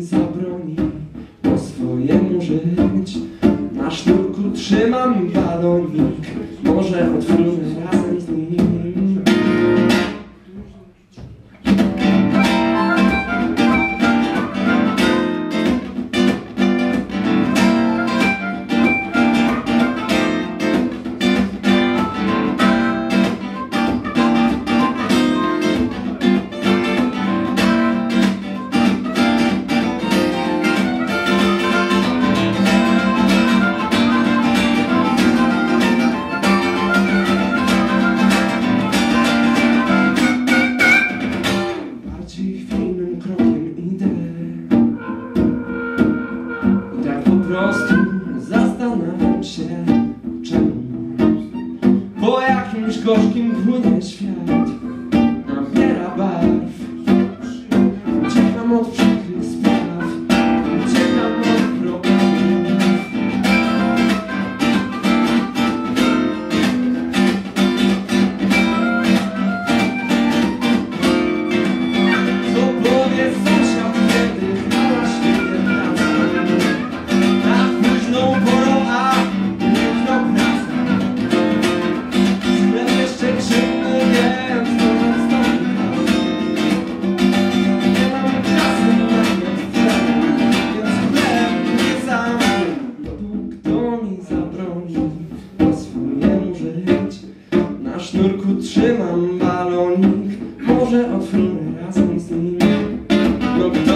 zabroni po swojemu żyć. Na sznurku trzymam balonik, może odfrunę razem z nim. Się po jakimś gorzkim płynie świat biurku trzymam balonik. Może odfrunę razem z nim. No kto